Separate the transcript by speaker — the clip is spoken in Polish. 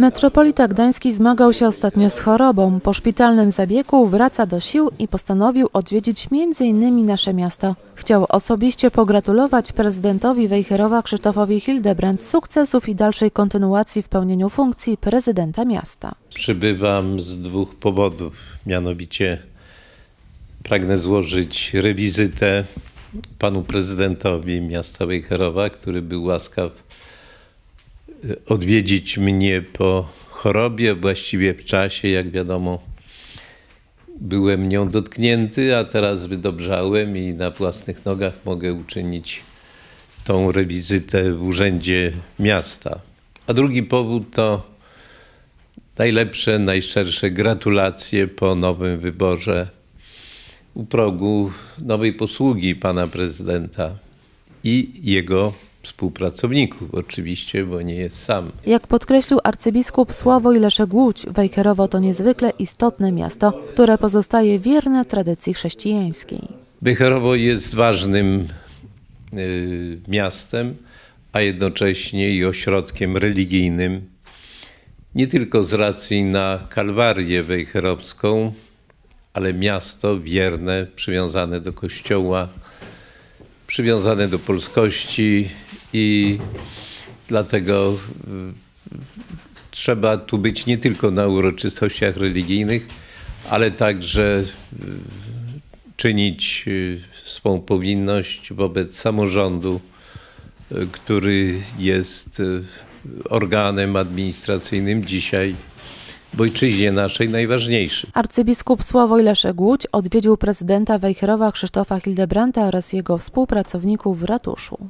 Speaker 1: Metropolita Gdański zmagał się ostatnio z chorobą. Po szpitalnym zabiegu wraca do sił i postanowił odwiedzić m.in. nasze miasto. Chciał osobiście pogratulować prezydentowi Wejherowa Krzysztofowi Hildebrandt sukcesów i dalszej kontynuacji w pełnieniu funkcji prezydenta miasta.
Speaker 2: Przybywam z dwóch powodów. Mianowicie pragnę złożyć rewizytę panu prezydentowi miasta Wejherowa, który był łaskaw odwiedzić mnie po chorobie, właściwie w czasie, jak wiadomo. Byłem nią dotknięty, a teraz wydobrzałem i na własnych nogach mogę uczynić tą rewizytę w urzędzie miasta. A drugi powód to najlepsze, najszczersze gratulacje po nowym wyborze u progu nowej posługi pana prezydenta i jego współpracowników, oczywiście, bo nie jest sam.
Speaker 1: Jak podkreślił arcybiskup Sławoj Leszek Łódź, Wejherowo to niezwykle istotne miasto, które pozostaje wierne tradycji chrześcijańskiej.
Speaker 2: Bycherowo jest ważnym y, miastem, a jednocześnie i ośrodkiem religijnym, nie tylko z racji na Kalwarię wejherowską, ale miasto wierne, przywiązane do Kościoła, przywiązane do polskości i dlatego y, trzeba tu być nie tylko na uroczystościach religijnych, ale także czynić y, swą powinność wobec samorządu, y, który jest y, organem administracyjnym dzisiaj w ojczyźnie naszej najważniejszy.
Speaker 1: Arcybiskup Sławoj Leszek Łódź odwiedził prezydenta Wejherowa Krzysztofa Hildebrandta oraz jego współpracowników w ratuszu.